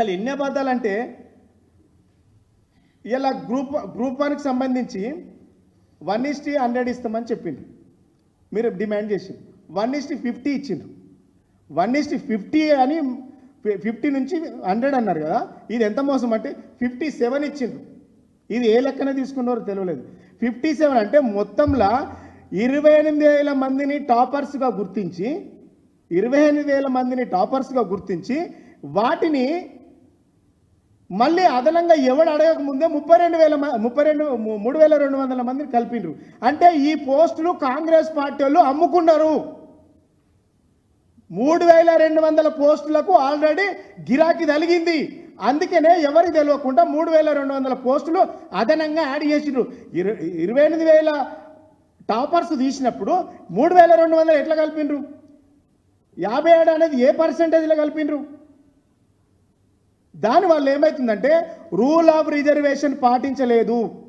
అసలు ఎన్ని అబద్ధాలు అంటే ఇలా గ్రూప్ గ్రూప్ వన్కి సంబంధించి వన్ ఇస్టీ హండ్రెడ్ ఇస్తామని చెప్పిండ్రు. మీరు డిమాండ్ చేసిండ్రు. వన్ ఇస్టీ ఫిఫ్టీ ఇచ్చిండ్రు. వన్ ఇస్టీ ఫిఫ్టీ అని ఫిఫ్టీ నుంచి హండ్రెడ్ అన్నారు కదా ఇది ఎంత మోసం అంటే ఫిఫ్టీ సెవెన్ ఇచ్చిండ్రు. ఇది ఏ లెక్కన తీసుకున్నారో తెలియలేదు. ఫిఫ్టీ సెవెన్ అంటే మొత్తంలో ఇరవై ఎనిమిది వేల మందిని టాపర్స్గా గుర్తించి ఇరవై ఎనిమిది వేల మందిని టాపర్స్గా గుర్తించి వాటిని మళ్ళీ అదనంగా ఎవడు అడగక ముందే ముప్పై రెండు వేల ముప్పై రెండు మూడు వేల రెండు వందల మందిని కలిపిండ్రు. అంటే ఈ పోస్టులు కాంగ్రెస్ పార్టీ వాళ్ళు అమ్ముకున్నారు. మూడు వేల రెండు వందల పోస్టులకు ఆల్రెడీ గిరాకీ తలిగింది. అందుకనే ఎవరికి తెలియకుండా మూడు వేల రెండు వందల పోస్టులు అదనంగా యాడ్ చేసిండ్రు. ఇరు ఇరవై ఎనిమిది వేల టాపర్స్ తీసినప్పుడు మూడు వేల రెండు వందలు ఎట్లా కలిపిండ్రు? యాభై ఏడు అనేది ఏ పర్సంటేజ్లో కలిపిండ్రు? దానివల్ల ఏమవుతుందంటే రూల్ ఆఫ్ రిజర్వేషన్ పాటించలేదు.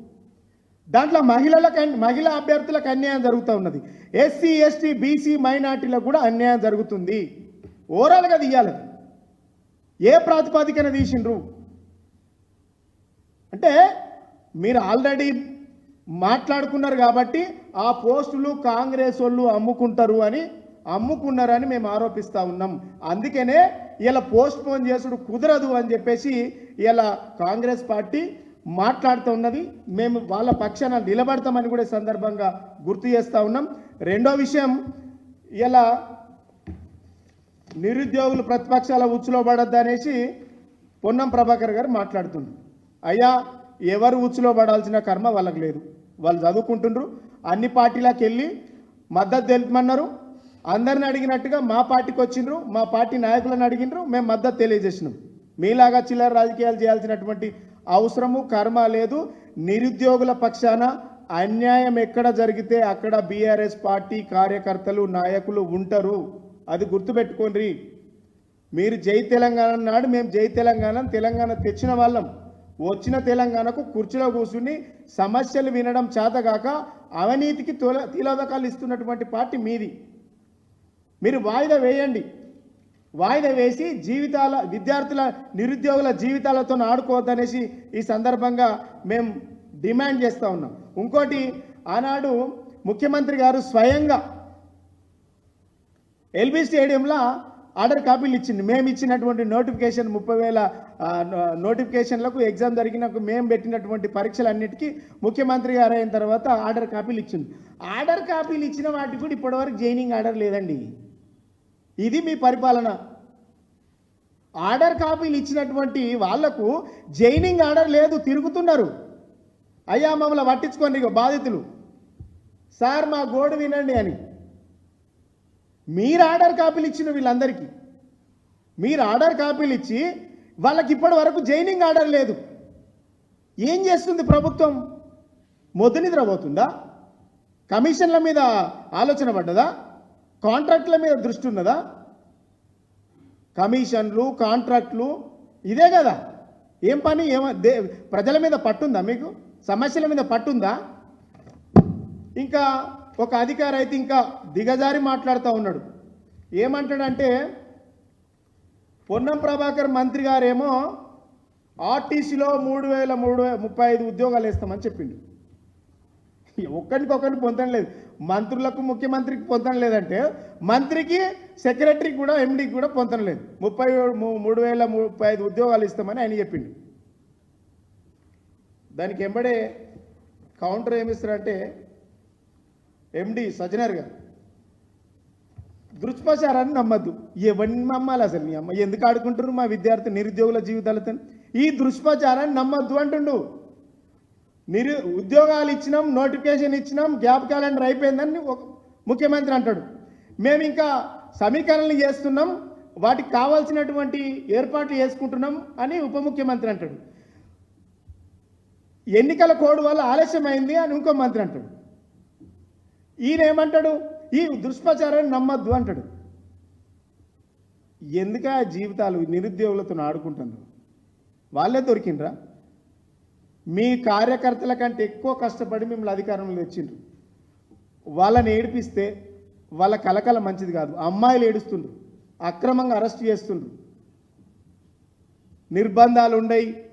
దాంట్లో మహిళలకు మహిళా అభ్యర్థులకు అన్యాయం జరుగుతూ ఉన్నది. ఎస్సీ ఎస్టీ బీసీ మైనార్టీలకు కూడా అన్యాయం జరుగుతుంది. ఓవరాల్గా తీయాలి. ఏ ప్రాతిపదికన తీసిండ్రు? అంటే మీరు ఆల్రెడీ మాట్లాడుకున్నారు కాబట్టి ఆ పోస్టులు కాంగ్రెస్ వాళ్ళు అమ్ముకుంటారు అని అమ్ముకున్నారని మేము ఆరోపిస్తూ ఉన్నాం. అందుకనే ఇలా పోస్ట్ పోన్ చేసుడు కుదరదు అని చెప్పేసి ఇలా కాంగ్రెస్ పార్టీ మాట్లాడుతూ ఉన్నది. మేము వాళ్ళ పక్షాన నిలబడతామని కూడా సందర్భంగా గుర్తు చేస్తూ ఉన్నాం. రెండో విషయం ఇలా నిరుద్యోగులు ప్రతిపక్షాల ఉచ్చులో పడద్దు అనేసి పొన్నం ప్రభాకర్ గారు మాట్లాడుతుండ్రు. అయ్యా ఎవరు ఉచ్చులో పడాల్సిన కర్మ వాళ్ళకి లేదు. వాళ్ళు చదువుకుంటుండ్రు. అన్ని పార్టీలకు వెళ్ళి మద్దతు తెలుపమన్నారు. అందరిని అడిగినట్టుగా మా పార్టీకి వచ్చిండ్రు మా పార్టీ నాయకులను అడిగినరు మేము మద్దతు తెలియజేసినాం. మీలాగా చిల్లర రాజకీయాలు చేయాల్సినటువంటి అవసరము కర్మ లేదు. నిరుద్యోగుల పక్షాన అన్యాయం ఎక్కడ జరిగితే అక్కడ బీఆర్ఎస్ పార్టీ కార్యకర్తలు నాయకులు ఉంటారు. అది గుర్తుపెట్టుకోండి. మీరు జై తెలంగాణ నాడు మేము జై తెలంగాణ తెలంగాణ తెచ్చిన వాళ్ళం. వచ్చిన తెలంగాణకు కుర్చీలో కూర్చుని సమస్యలు వినడం చేతగాక అవినీతికి తొల తిలోదకాలు ఇస్తున్నటువంటి పార్టీ మీది. మీరు వాయిదా వేయండి. వాయిదా వేసి జీవితాల విద్యార్థుల నిరుద్యోగుల జీవితాలతో ఆడుకోవద్దనేసి ఈ సందర్భంగా మేము డిమాండ్ చేస్తూ ఉన్నాం. ఇంకోటి ఆనాడు ముఖ్యమంత్రి గారు స్వయంగా ఎల్బీ స్టేడియంలో ఆర్డర్ కాపీలు ఇచ్చింది మేము ఇచ్చినటువంటి నోటిఫికేషన్ ముప్పై వేల నోటిఫికేషన్లకు ఎగ్జామ్ జరిగిన మేము పెట్టినటువంటి పరీక్షలన్నిటికీ ముఖ్యమంత్రి గారు అయిన తర్వాత ఆర్డర్ కాపీలు ఇచ్చింది ఆర్డర్ కాపీలు ఇచ్చిన వాటికి కూడా ఇప్పటివరకు జైనింగ్ ఆర్డర్ లేదండి. ఇది మీ పరిపాలన. ఆర్డర్ కాపీలు ఇచ్చినటువంటి వాళ్ళకు జైనింగ్ ఆర్డర్ లేదు తిరుగుతున్నారు. అయ్యా మమ్మల్ని పట్టించుకోండి బాధితులు. సార్ మా గోడు వినండి అని. మీరు ఆర్డర్ కాపీలు ఇచ్చిన వీళ్ళందరికీ. మీరు ఆర్డర్ కాపీలు ఇచ్చి వాళ్ళకి ఇప్పటి వరకు జైనింగ్ ఆర్డర్ లేదు. ఏం చేస్తుంది ప్రభుత్వం? మొద్దు నిద్రపోతుందా కమిషన్ల మీద ఆలోచన పడ్డదా? కాంట్రాక్ట్ల మీద దృష్టి ఉన్నదా? కమిషన్లు కాంట్రాక్ట్లు ఇదే కదా. ఏం పని? ఏమ దే ప్రజల మీద పట్టుందా మీకు? సమస్యల మీద పట్టుందా? ఇంకా ఒక అధికారి అయితే ఇంకా దిగజారి మాట్లాడుతూ ఉన్నాడు. ఏమంటాడంటే పొన్నం ప్రభాకర్ మంత్రి గారేమో ఆర్టీసీలో మూడు వేల మూడు ముప్పై ఐదు ఉద్యోగాలు వేస్తామని చెప్పిండు. ఒక్కరికొకరిని పొందడం లేదు. మంత్రులకు ముఖ్యమంత్రికి పొందడం లేదంటే మంత్రికి సెక్రటరీకి కూడా ఎండీకి కూడా పొందడం లేదు. ముప్పై మూడు వేల ముప్పై ఐదు ఉద్యోగాలు ఇస్తామని ఆయన చెప్పిండు. దానికి ఎంబడే కౌంటర్ ఏమిస్తారంటే ఎండి సజ్జనర్ గారు. దృష్పచారాన్ని నమ్మద్దు. ఎవరిని నమ్మాలి అసలు? మీ అమ్మ ఎందుకు ఆడుకుంటారు మా విద్యార్థి నిరుద్యోగుల జీవితాలతో ఈ దృష్పచారాన్ని నమ్మద్దు అంటుండు. నిరు ఉద్యోగాలు ఇచ్చినాం నోటిఫికేషన్ ఇచ్చినాం గ్యాప్ క్యాలెండర్ అయిపోయిందని ఒక ముఖ్యమంత్రి అంటాడు. మేము ఇంకా సమీకరణలు చేస్తున్నాం వాటికి కావాల్సినటువంటి ఏర్పాట్లు చేసుకుంటున్నాం అని ఉప ముఖ్యమంత్రి అంటాడు. ఎన్నికల కోడ్ వల్ల ఆలస్యమైంది అని ఇంకో మంత్రి అంటాడు. ఈయన ఏమంటాడు? ఈ దుష్ప్రచారాన్ని నమ్మద్దు అంటాడు. ఎందుక జీవితాలు నిరుద్యోగులతో ఆడుకుంటున్నారు? వాళ్ళే దొరికిండ్రా? మీ కార్యకర్తల కంటే ఎక్కువ కష్టపడి మిమ్మల్ని అధికారంలో తెచ్చిండ్రు. వాళ్ళని ఏడిపిస్తే వాళ్ళ కలకల మంచిది కాదు. అమ్మాయిలు ఏడుస్తుండ్రు. అక్రమంగా అరెస్ట్ చేస్తుండ్రు. నిర్బంధాలు ఉండయి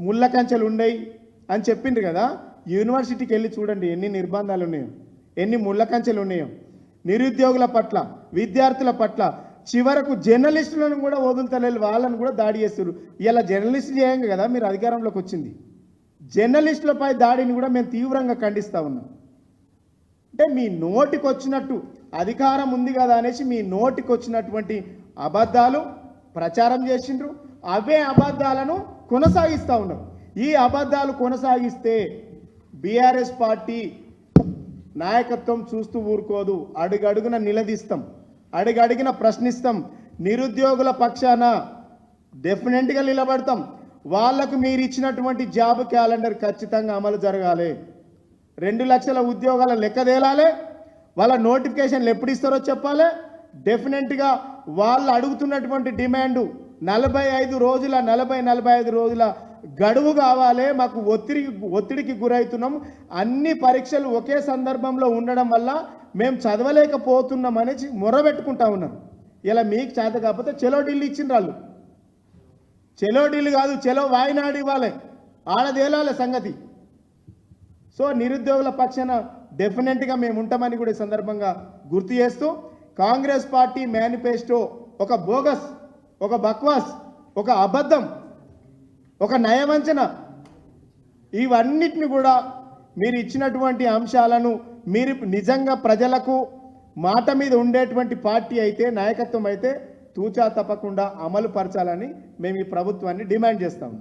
ముళ్ళ కంచెలు ఉండయి అని చెప్పిండ్రు కదా. యూనివర్సిటీకి వెళ్ళి చూడండి ఎన్ని నిర్బంధాలు ఉన్నాయో ఎన్ని ముళ్ళ కంచెలు ఉన్నాయో. నిరుద్యోగుల పట్ల విద్యార్థుల పట్ల చివరకు జర్నలిస్టులను కూడా వదులుతలేదు వాళ్ళని కూడా దాడి చేస్తారు ఇలా జర్నలిస్ట్ చేయంగా కదా మీరు అధికారంలోకి వచ్చింది. జర్నలిస్టులపై దాడిని కూడా మేము తీవ్రంగా ఖండిస్తూ ఉన్నాం. అంటే మీ నోటికి వచ్చినట్టు అధికారం ఉంది కదా అనేసి మీ నోటికి వచ్చినటువంటి అబద్ధాలు ప్రచారం చేసిండ్రు. అవే అబద్ధాలను కొనసాగిస్తూ ఉన్నారు ఈ అబద్ధాలు కొనసాగిస్తే బీఆర్ఎస్ పార్టీ నాయకత్వం చూస్తూ ఊరుకోదు. అడుగడుగున నిలదీస్తాం. అడిగడిగిన ప్రశ్నిస్తాం. నిరుద్యోగుల పక్షాన డెఫినెట్గా నిలబడతాం. వాళ్ళకు మీరు ఇచ్చినటువంటి జాబ్ క్యాలెండర్ ఖచ్చితంగా అమలు జరగాలి. రెండు లక్షల ఉద్యోగాల లెక్క తేలాలి. వాళ్ళ నోటిఫికేషన్లు ఎప్పుడు ఇస్తారో చెప్పాలి. డెఫినెట్గా వాళ్ళు అడుగుతున్నటువంటి డిమాండ్ నలభై ఐదు రోజుల నలభై నలభై ఐదు రోజుల గడువు కావాలి మాకు ఒత్తిడి ఒత్తిడికి గురవుతున్నాం అన్ని పరీక్షలు ఒకే సందర్భంలో ఉండడం వల్ల మేము చదవలేకపోతున్నాం అనేసి మొరబెట్టుకుంటా ఉన్నాం. ఇలా మీకు చేత కాకపోతే చెలో ఢిల్లీ ఇచ్చిన వాళ్ళు. చెలో ఢిల్లీ కాదు చెలో వాయినాడు ఇవ్వాలి. ఆడదేలాలి సంగతి. సో నిరుద్యోగుల పక్షాన డెఫినెట్గా మేము ఉంటామని కూడా ఈ సందర్భంగా గుర్తు చేస్తూ కాంగ్రెస్ పార్టీ మేనిఫెస్టో ఒక బోగస్ ఒక బక్వాస్ ఒక అబద్ధం ఒక నయవంచన ఇవన్నిటిని కూడా మీరు ఇచ్చినటువంటి అంశాలను మీరు నిజంగా ప్రజలకు మాట మీద ఉండేటువంటి పార్టీ అయితే నాయకత్వం అయితే తూచా తప్పకుండా అమలు పరచాలని మేము ఈ ప్రభుత్వాన్ని డిమాండ్ చేస్తాము